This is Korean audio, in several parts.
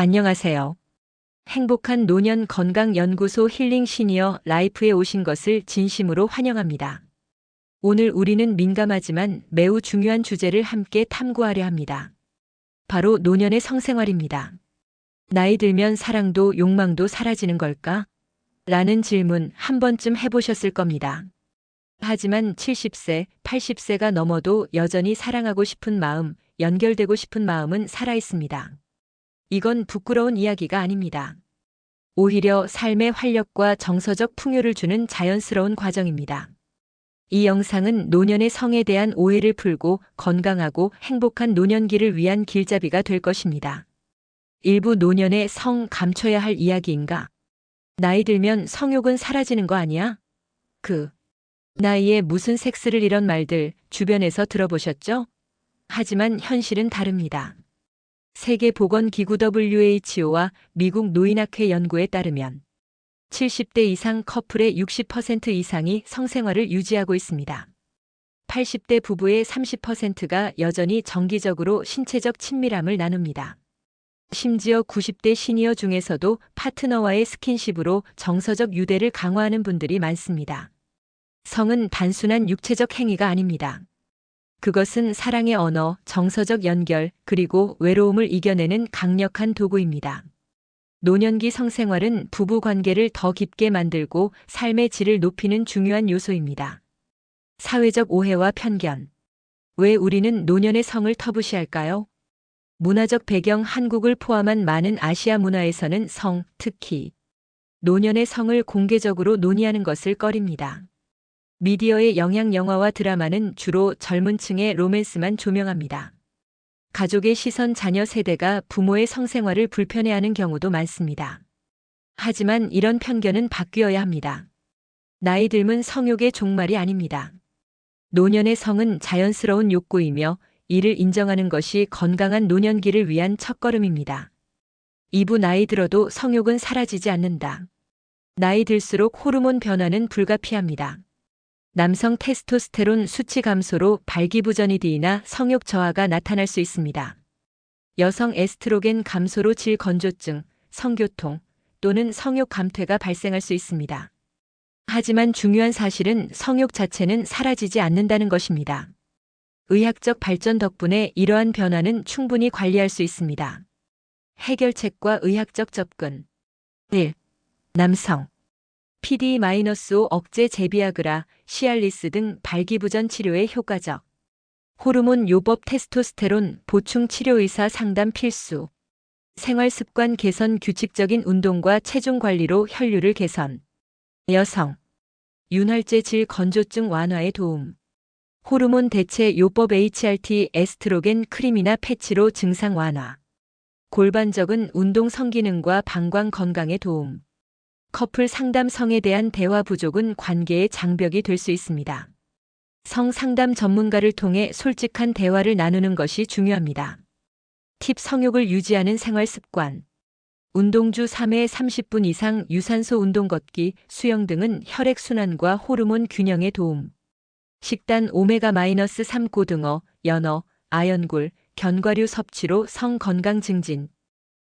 안녕하세요. 행복한 노년 건강연구소 힐링 시니어 라이프에 오신 것을 진심으로 환영합니다. 오늘 우리는 민감하지만 매우 중요한 주제를 함께 탐구하려 합니다. 바로 노년의 성생활입니다. 나이 들면 사랑도 욕망도 사라지는 걸까? 라는 질문 한 번쯤 해보셨을 겁니다. 하지만 70세, 80세가 넘어도 여전히 사랑하고 싶은 마음, 연결되고 싶은 마음은 살아있습니다. 이건 부끄러운 이야기가 아닙니다. 오히려 삶의 활력과 정서적 풍요를 주는 자연스러운 과정입니다. 이 영상은 노년의 성에 대한 오해를 풀고 건강하고 행복한 노년기를 위한 길잡이가 될 것입니다. 일부 노년의 성 감춰야 할 이야기인가? 나이 들면 성욕은 사라지는 거 아니야? 그 나이에 무슨 섹스를 이런 말들 주변에서 들어보셨죠? 하지만 현실은 다릅니다. 세계보건기구 WHO와 미국 노인학회 연구에 따르면 70대 이상 커플의 60% 이상이 성생활을 유지하고 있습니다. 80대 부부의 30%가 여전히 정기적으로 신체적 친밀함을 나눕니다. 심지어 90대 시니어 중에서도 파트너와의 스킨십으로 정서적 유대를 강화하는 분들이 많습니다. 성은 단순한 육체적 행위가 아닙니다. 그것은 사랑의 언어, 정서적 연결, 그리고 외로움을 이겨내는 강력한 도구입니다. 노년기 성생활은 부부 관계를 더 깊게 만들고 삶의 질을 높이는 중요한 요소입니다. 사회적 오해와 편견. 왜 우리는 노년의 성을 터부시할까요? 문화적 배경 한국을 포함한 많은 아시아 문화에서는 성, 특히 노년의 성을 공개적으로 논의하는 것을 꺼립니다. 미디어의 영향 영화와 드라마는 주로 젊은 층의 로맨스만 조명합니다. 가족의 시선 자녀 세대가 부모의 성생활을 불편해하는 경우도 많습니다. 하지만 이런 편견은 바뀌어야 합니다. 나이 들면 성욕의 종말이 아닙니다. 노년의 성은 자연스러운 욕구이며 이를 인정하는 것이 건강한 노년기를 위한 첫걸음입니다. 이부 나이 들어도 성욕은 사라지지 않는다. 나이 들수록 호르몬 변화는 불가피합니다. 남성 테스토스테론 수치 감소로 발기부전이디나 성욕 저하가 나타날 수 있습니다. 여성 에스트로겐 감소로 질 건조증, 성교통 또는 성욕 감퇴가 발생할 수 있습니다. 하지만 중요한 사실은 성욕 자체는 사라지지 않는다는 것입니다. 의학적 발전 덕분에 이러한 변화는 충분히 관리할 수 있습니다. 해결책과 의학적 접근 1. 남성 PD-5 억제 제비아그라, 시알리스 등 발기부전 치료에 효과적. 호르몬 요법 테스토스테론 보충 치료 의사 상담 필수. 생활 습관 개선 규칙적인 운동과 체중 관리로 혈류를 개선. 여성. 윤활제 질 건조증 완화에 도움. 호르몬 대체 요법 HRT 에스트로겐 크림이나 패치로 증상 완화. 골반적은 운동 성기능과 방광 건강에 도움. 커플 상담성에 대한 대화 부족은 관계의 장벽이 될 수 있습니다. 성 상담 전문가를 통해 솔직한 대화를 나누는 것이 중요합니다. 팁 성욕을 유지하는 생활 습관. 운동주 3회 30분 이상 유산소 운동 걷기, 수영 등은 혈액순환과 호르몬 균형에 도움. 식단 오메가-3 고등어, 연어, 아연굴, 견과류 섭취로 성 건강 증진.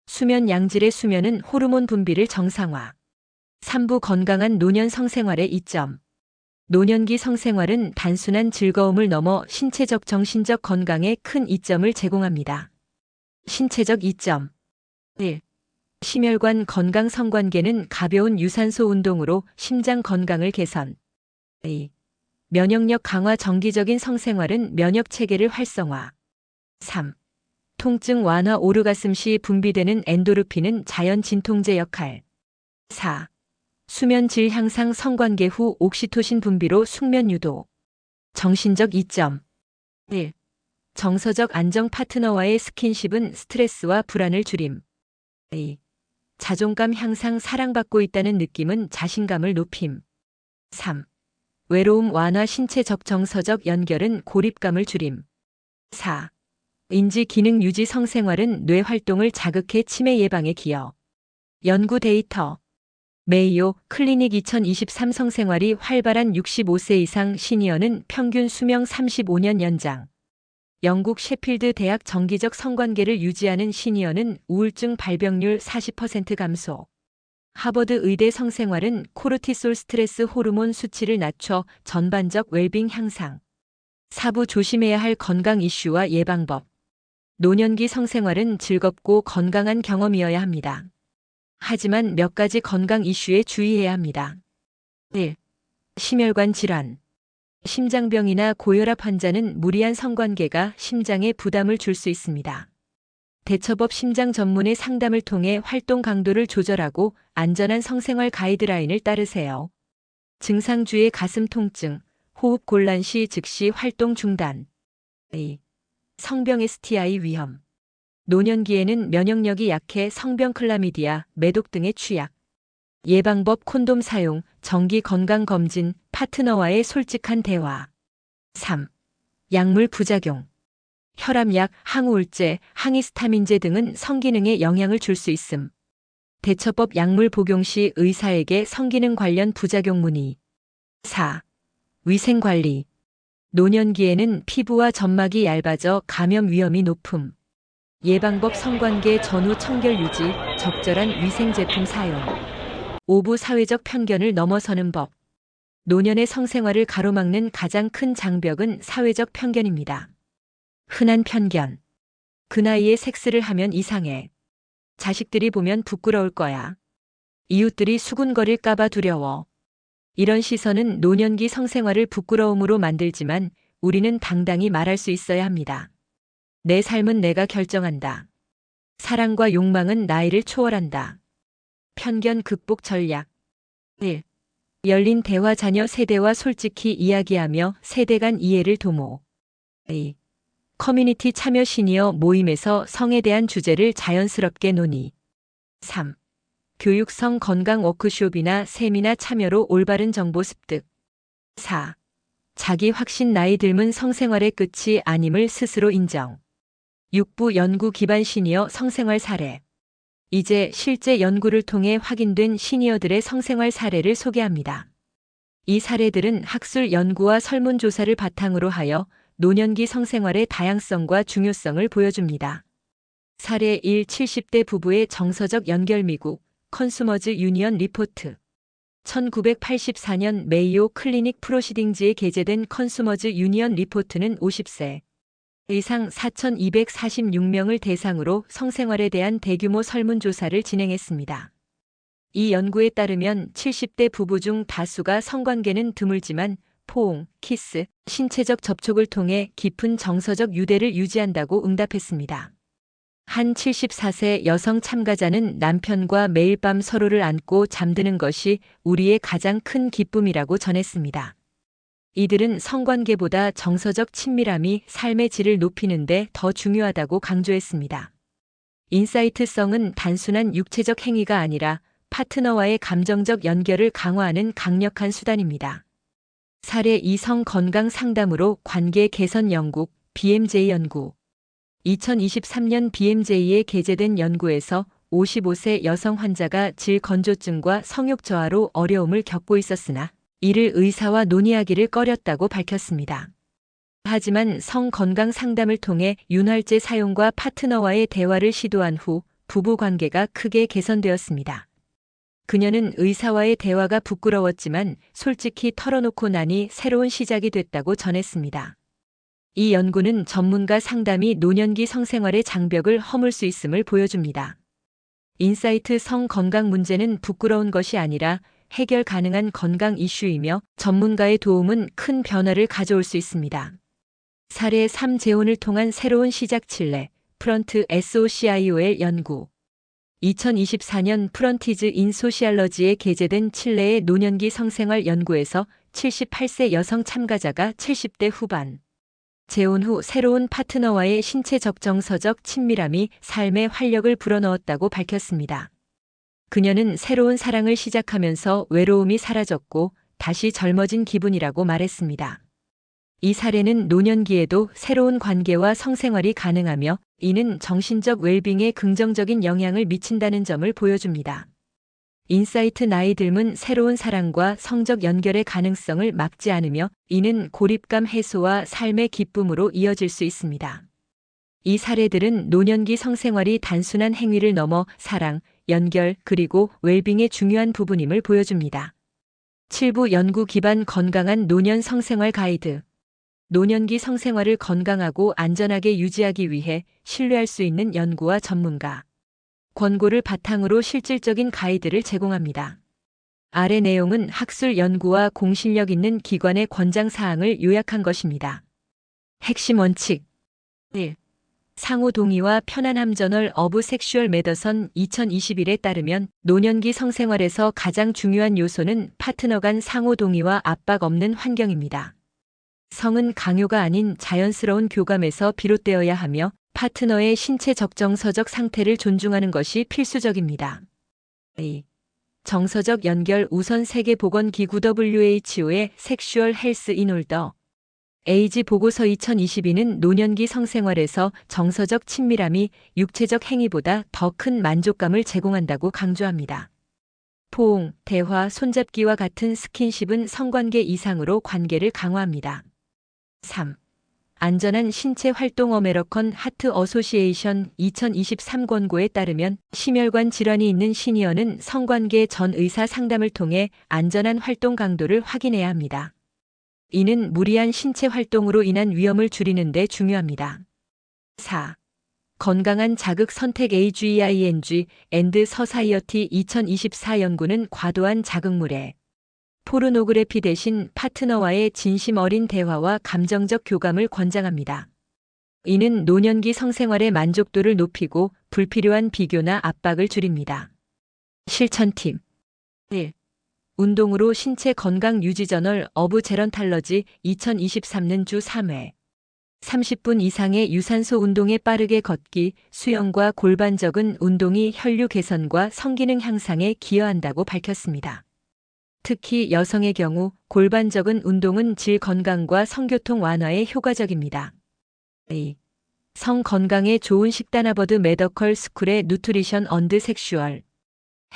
수면 양질의 수면은 호르몬 분비를 정상화. 3부 건강한 노년 성생활의 이점. 노년기 성생활은 단순한 즐거움을 넘어 신체적 정신적 건강에 큰 이점을 제공합니다. 신체적 이점. 1. 심혈관 건강 성관계는 가벼운 유산소 운동으로 심장 건강을 개선. 2. 면역력 강화 정기적인 성생활은 면역 체계를 활성화. 3. 통증 완화 오르가슴 시 분비되는 엔도르핀은 자연 진통제 역할. 4. 수면 질 향상 성관계 후 옥시토신 분비로 숙면 유도. 정신적 이점. 1. 정서적 안정 파트너와의 스킨십은 스트레스와 불안을 줄임. 2. 자존감 향상 사랑받고 있다는 느낌은 자신감을 높임. 3. 외로움 완화 신체적 정서적 연결은 고립감을 줄임. 4. 인지 기능 유지 성생활은 뇌 활동을 자극해 치매 예방에 기여. 연구 데이터 메이오 클리닉 2023 성생활이 활발한 65세 이상 시니어는 평균 수명 35년 연장. 영국 셰필드 대학 정기적 성관계를 유지하는 시니어는 우울증 발병률 40% 감소. 하버드 의대 성생활은 코르티솔 스트레스 호르몬 수치를 낮춰 전반적 웰빙 향상. 사부 조심해야 할 건강 이슈와 예방법. 노년기 성생활은 즐겁고 건강한 경험이어야 합니다. 하지만 몇 가지 건강 이슈에 주의해야 합니다. 1. 심혈관 질환. 심장병이나 고혈압 환자는 무리한 성관계가 심장에 부담을 줄 수 있습니다. 대처법 심장 전문의 상담을 통해 활동 강도를 조절하고 안전한 성생활 가이드라인을 따르세요. 증상 주의 가슴 통증, 호흡 곤란 시 즉시 활동 중단. 2. 성병 STI 위험. 노년기에는 면역력이 약해 성병 클라미디아, 매독 등의 취약. 예방법 콘돔 사용, 정기 건강 검진, 파트너와의 솔직한 대화. 3. 약물 부작용. 혈압약, 항우울제, 항히스타민제 등은 성기능에 영향을 줄 수 있음. 대처법 약물 복용 시 의사에게 성기능 관련 부작용 문의. 4. 위생 관리. 노년기에는 피부와 점막이 얇아져 감염 위험이 높음. 예방법 성관계 전후 청결 유지, 적절한 위생 제품 사용. 오부 사회적 편견을 넘어서는 법. 노년의 성생활을 가로막는 가장 큰 장벽은 사회적 편견입니다. 흔한 편견. 그 나이에 섹스를 하면 이상해. 자식들이 보면 부끄러울 거야. 이웃들이 수군거릴까봐 두려워. 이런 시선은 노년기 성생활을 부끄러움으로 만들지만 우리는 당당히 말할 수 있어야 합니다. 내 삶은 내가 결정한다. 사랑과 욕망은 나이를 초월한다. 편견 극복 전략 1. 열린 대화 자녀 세대와 솔직히 이야기하며 세대 간 이해를 도모 2. 커뮤니티 참여 시니어 모임에서 성에 대한 주제를 자연스럽게 논의 3. 교육성 건강 워크숍이나 세미나 참여로 올바른 정보 습득 4. 자기 확신 나이 들면 성생활의 끝이 아님을 스스로 인정 6부 연구 기반 시니어 성생활 사례 이제 실제 연구를 통해 확인된 시니어들의 성생활 사례를 소개합니다. 이 사례들은 학술 연구와 설문조사를 바탕으로 하여 노년기 성생활의 다양성과 중요성을 보여줍니다. 사례 1 70대 부부의 정서적 연결 미국 컨슈머즈 유니언 리포트 1984년 메이오 클리닉 프로시딩즈에 게재된 컨슈머즈 유니언 리포트는 50세 이상 4,246명을 대상으로 성생활에 대한 대규모 설문조사를 진행했습니다. 이 연구에 따르면 70대 부부 중 다수가 성관계는 드물지만 포옹, 키스, 신체적 접촉을 통해 깊은 정서적 유대를 유지한다고 응답했습니다. 한 74세 여성 참가자는 남편과 매일 밤 서로를 안고 잠드는 것이 우리의 가장 큰 기쁨이라고 전했습니다. 이들은 성관계보다 정서적 친밀함이 삶의 질을 높이는데 더 중요하다고 강조했습니다. 인사이트성은 단순한 육체적 행위가 아니라 파트너와의 감정적 연결을 강화하는 강력한 수단입니다. 사례 이성 건강 상담으로 관계 개선 영국 BMJ 연구 2023년 BMJ에 게재된 연구에서 55세 여성 환자가 질 건조증과 성욕 저하로 어려움을 겪고 있었으나 이를 의사와 논의하기를 꺼렸다고 밝혔습니다. 하지만 성 건강 상담을 통해 윤활제 사용과 파트너와의 대화를 시도한 후 부부 관계가 크게 개선되었습니다. 그녀는 의사와의 대화가 부끄러웠지만 솔직히 털어놓고 나니 새로운 시작이 됐다고 전했습니다. 이 연구는 전문가 상담이 노년기 성생활의 장벽을 허물 수 있음을 보여줍니다. 인사이트 성 건강 문제는 부끄러운 것이 아니라 해결 가능한 건강 이슈이며 전문가의 도움은 큰 변화를 가져올 수 있습니다. 사례 3 재혼을 통한 새로운 시작 칠레 프런트 SOCIOL 연구 2024년 프런티즈 인 소시알러지에 게재된 칠레의 노년기 성생활 연구에서 78세 여성 참가자가 70대 후반 재혼 후 새로운 파트너와의 신체 적정서적 친밀함이 삶의 활력을 불어넣었다고 밝혔습니다. 그녀는 새로운 사랑을 시작하면서 외로움이 사라졌고 다시 젊어진 기분이라고 말했습니다. 이 사례는 노년기에도 새로운 관계와 성생활이 가능하며 이는 정신적 웰빙에 긍정적인 영향을 미친다는 점을 보여줍니다. 인사이트 나이 듦은 새로운 사랑과 성적 연결의 가능성을 막지 않으며 이는 고립감 해소와 삶의 기쁨으로 이어질 수 있습니다. 이 사례들은 노년기 성생활이 단순한 행위를 넘어 사랑, 연결, 그리고 웰빙의 중요한 부분임을 보여줍니다. 7부 연구 기반 건강한 노년 성생활 가이드. 노년기 성생활을 건강하고 안전하게 유지하기 위해 신뢰할 수 있는 연구와 전문가. 권고를 바탕으로 실질적인 가이드를 제공합니다. 아래 내용은 학술 연구와 공신력 있는 기관의 권장 사항을 요약한 것입니다. 핵심 원칙 1. 상호 동의와 편안함 저널 어브 섹슈얼 메더선 2021에 따르면 노년기 성생활에서 가장 중요한 요소는 파트너 간 상호 동의와 압박 없는 환경입니다. 성은 강요가 아닌 자연스러운 교감에서 비롯되어야 하며 파트너의 신체 적정서적 상태를 존중하는 것이 필수적입니다. 2. 정서적 연결 우선 세계보건기구 WHO의 섹슈얼 헬스 인올더 에이지 보고서 2022는 노년기 성생활에서 정서적 친밀함이 육체적 행위보다 더 큰 만족감을 제공한다고 강조합니다. 포옹, 대화, 손잡기와 같은 스킨십은 성관계 이상으로 관계를 강화합니다. 3. 안전한 신체 활동 어메러컨 하트 어소시에이션 2023 권고에 따르면 심혈관 질환이 있는 시니어는 성관계 전 의사 상담을 통해 안전한 활동 강도를 확인해야 합니다. 이는 무리한 신체 활동으로 인한 위험을 줄이는 데 중요합니다. 4. 건강한 자극 선택 AGING 앤드 서사이어티 2024 연구는 과도한 자극물에 포르노그래피 대신 파트너와의 진심 어린 대화와 감정적 교감을 권장합니다. 이는 노년기 성생활의 만족도를 높이고 불필요한 비교나 압박을 줄입니다. 실천 팁 1. 운동으로 신체 건강 유지 저널 어브 제런탈러지 2023년 주 3회 30분 이상의 유산소 운동에 빠르게 걷기, 수영과 골반 적은 운동이 혈류 개선과 성기능 향상에 기여한다고 밝혔습니다. 특히 여성의 경우 골반 적은 운동은 질 건강과 성교통 완화에 효과적입니다. 2. 성 건강에 좋은 식단 하버드 메더컬 스쿨의 누트리션 언드 섹슈얼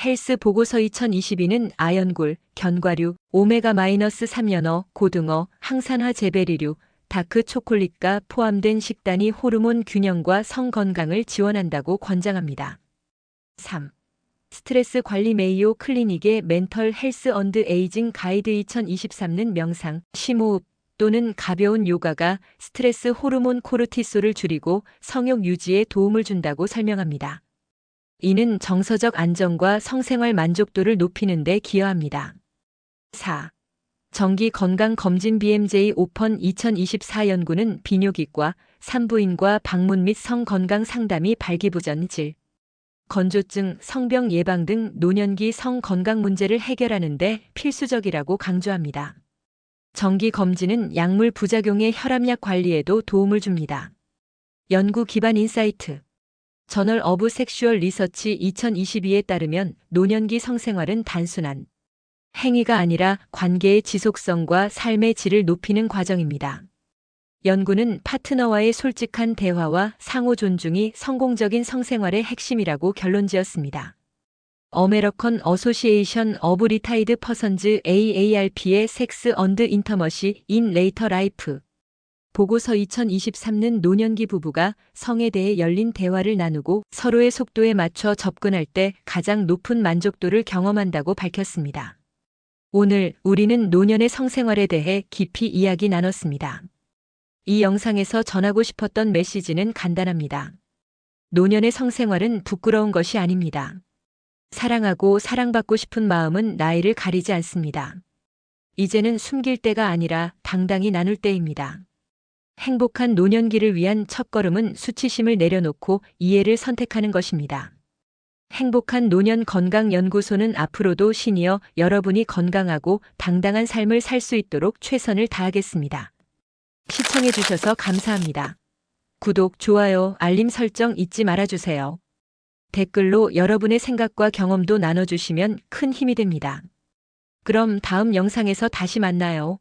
헬스 보고서 2022는 아연골, 견과류, 오메가-3연어, 고등어, 항산화 재배리류, 다크 초콜릿과 포함된 식단이 호르몬 균형과 성 건강을 지원한다고 권장합니다. 3. 스트레스 관리 메이오 클리닉의 멘털 헬스 언드 에이징 가이드 2023는 명상, 심호흡 또는 가벼운 요가가 스트레스 호르몬 코르티솔을 줄이고 성욕 유지에 도움을 준다고 설명합니다. 이는 정서적 안정과 성생활 만족도를 높이는 데 기여합니다. 4. 정기 건강 검진 BMJ 오펀 2024 연구는 비뇨기과, 산부인과 방문 및 성건강 상담이 발기부전 질, 건조증, 성병 예방 등 노년기 성건강 문제를 해결하는 데 필수적이라고 강조합니다. 정기 검진은 약물 부작용의 혈압약 관리에도 도움을 줍니다. 연구 기반 인사이트 저널 어브 섹슈얼 리서치 2022에 따르면 노년기 성생활은 단순한 행위가 아니라 관계의 지속성과 삶의 질을 높이는 과정입니다. 연구는 파트너와의 솔직한 대화와 상호 존중이 성공적인 성생활의 핵심이라고 결론지었습니다. 어메러컨 어소시에이션 어브 리타이드 퍼선즈 AARP의 섹스 언드 인터머시 인 레이터 라이프 보고서 2023는 노년기 부부가 성에 대해 열린 대화를 나누고 서로의 속도에 맞춰 접근할 때 가장 높은 만족도를 경험한다고 밝혔습니다. 오늘 우리는 노년의 성생활에 대해 깊이 이야기 나눴습니다. 이 영상에서 전하고 싶었던 메시지는 간단합니다. 노년의 성생활은 부끄러운 것이 아닙니다. 사랑하고 사랑받고 싶은 마음은 나이를 가리지 않습니다. 이제는 숨길 때가 아니라 당당히 나눌 때입니다. 행복한 노년기를 위한 첫걸음은 수치심을 내려놓고 이해를 선택하는 것입니다. 행복한 노년 건강연구소는 앞으로도 시니어 여러분이 건강하고 당당한 삶을 살 수 있도록 최선을 다하겠습니다. 시청해주셔서 감사합니다. 구독, 좋아요, 알림 설정 잊지 말아주세요. 댓글로 여러분의 생각과 경험도 나눠주시면 큰 힘이 됩니다. 그럼 다음 영상에서 다시 만나요.